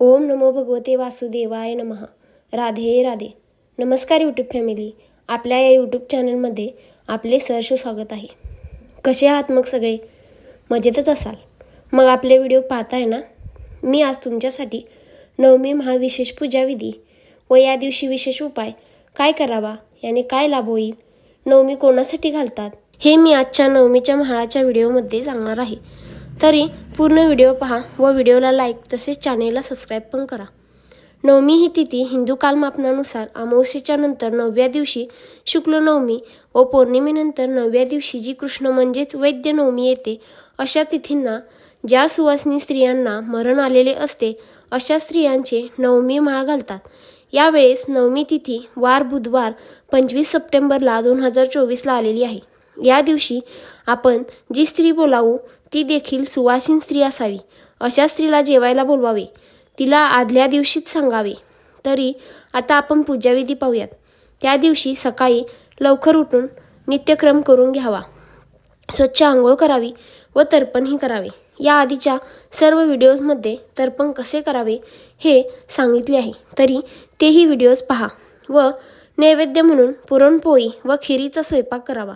ओम नमो भगवते वासुदेवाय नमः. राधे राधे. नमस्कार यूट्यूब फॅमिली आपल्या या यूट्यूब चॅनलमध्ये आपले सहर्ष स्वागत आहे. कसे आहात मग सगळे? मजेतच असाल? मग आपले व्हिडिओ पाहताय ना? मी आज तुमच्यासाठी नवमी महाविशेष पूजा विधी व या दिवशी विशेष उपाय काय करावा? याने काय लाभ होईल? नवमी कोणासाठी घालतात? हे मी आजच्या नवमीच्या महाळाच्या व्हिडिओमध्ये सांगणार आहे. तरी पूर्ण व्हिडिओ पहा व व्हिडिओला लाईक तसेच चॅनेलला सबस्क्राईब पण करा. नवमी ही तिथी हिंदू कालमापनानुसार अमावस्येच्या नंतर नवव्या दिवशी शुक्ल नवमी व पौर्णिमेनंतर नवव्या दिवशी जी कृष्ण म्हणजेच वैद्य नवमी येते अशा तिथींना ज्या सुवासिनी स्त्रियांना मरण आलेले असते अशा स्त्रियांचे नवमी माळ घालतात. यावेळेस नवमी तिथी वार बुधवार पंचवीस सप्टेंबरला दोन हजार चोवीसला आलेली आहे. या दिवशी आपण जी स्त्री बोलावू ती देखील सुवासीन स्त्री असावी. अशा स्त्रीला जेवायला बोलवावे. तिला आदल्या दिवशीच सांगावे. तरी आता आपण पूजाविधी पाहूयात. त्या दिवशी सकाळी लवकर उठून नित्यक्रम करून घ्यावा. स्वच्छ आंघोळ करावी व तर्पणही करावे. या आधीच्या सर्व व्हिडिओजमध्ये तर्पण कसे करावे हे सांगितले आहे. तरी तेही व्हिडिओज पहा व नैवेद्य म्हणून पुरणपोळी व खिरीचा स्वयंपाक करावा.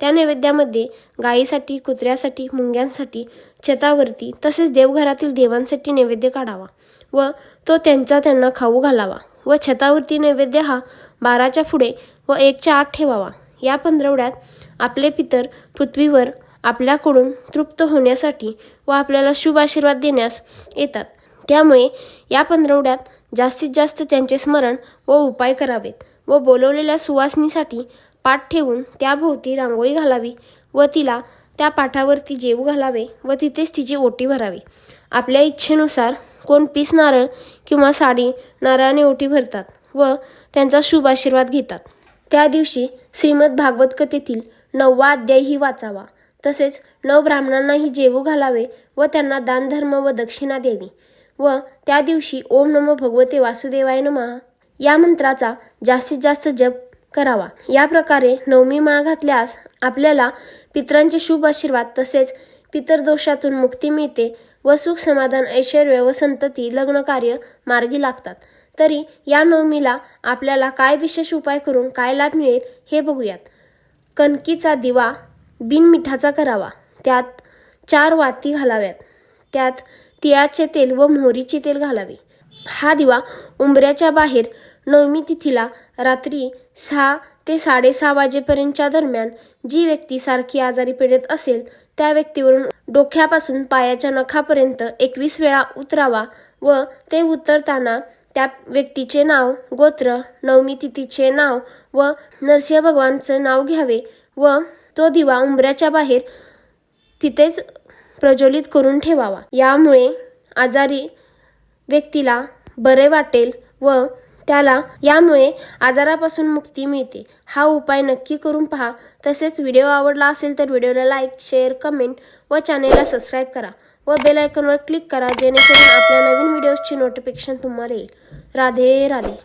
त्या नैवेद्यामध्ये गायीसाठी कुत्र्यासाठी मुंग्यांसाठी छतावरती तसेच देवघरातील देवांसाठी नैवेद्य काढावा व तो त्यांचा त्यांना खाऊ घालावा व छतावरती नैवेद्य हा बाराच्या पुढे व एकच्या आत ठेवावा. या पंधरवड्यात आपले पितर पृथ्वीवर आपल्याकडून तृप्त होण्यासाठी व आपल्याला शुभ आशीर्वाद देण्यास येतात. त्यामुळे या पंधरवड्यात जास्तीत जास्त त्यांचे स्मरण व उपाय करावेत व बोलवलेल्या सुवासनीसाठी पाठ ठेवून त्याभोवती रांगोळी घालावी व तिला त्या पाठावरती जेवू घालावे व तिथेच तिची ओटी भरावी. आपल्या इच्छेनुसार कोण पीस नारळ किंवा साडी नारळाने ओटी भरतात व त्यांचा शुभ आशीर्वाद घेतात. त्या दिवशी श्रीमद भागवत कथेतील नववा अध्यायही वाचावा. तसेच नव ब्राह्मणांनाही जेवू घालावे व त्यांना दानधर्म व दक्षिणा द्यावी व त्या दिवशी ओम नमो भगवते वासुदेवाय नमः. या मंत्राचा जास्तीत जास्त जप करावा. या प्रकारे नवमी माळ घातल्यास आपल्याला पितरांचे शुभ आशीर्वाद तसेच पितरदोषातून मुक्ती मिळते व सुख समाधान ऐश्वर व संतती लग्न कार्य मार्गी लागतात. तरी या नवमीला आपल्याला काय विशेष उपाय करून काय लाभ मिळेल हे बघूयात. कणकीचा दिवा बिनमिठाचा करावा. त्यात चार वाती घालाव्यात. त्यात तिळाचे तेल व मोहरीचे तेल घालावे. हा दिवा उंबऱ्याच्या बाहेर नवमी तिथीला रात्री सहा ते साडेसहा वाजेपर्यंतच्या दरम्यान जी व्यक्ती सारखी आजारी पीडित असेल त्या व्यक्तीवरून डोक्यापासून पायाच्या नखापर्यंत एकवीस वेळा उतरावा व ते उतरताना त्या व्यक्तीचे नाव गोत्र नवमी तिथीचे नाव व नरसिंह भगवानचं नाव घ्यावे व तो दिवा उंबऱ्याच्या बाहेर तिथेच प्रज्वलित करून ठेवावा. यामुळे आजारी व्यक्तीला बरे वाटेल व त्याला यामुळे आजारापासून मुक्ती मिळते. हा उपाय नक्की करून पहा. तसेच व्हिडिओ आवडला असेल तर व्हिडिओला लाईक शेअर कमेंट व चॅनेलला सबस्क्राईब करा व बेल आयकॉनवर क्लिक करा जेणेकरून आपल्या नवीन व्हिडिओजची नोटिफिकेशन तुम्हाला येईल. राधे राधे.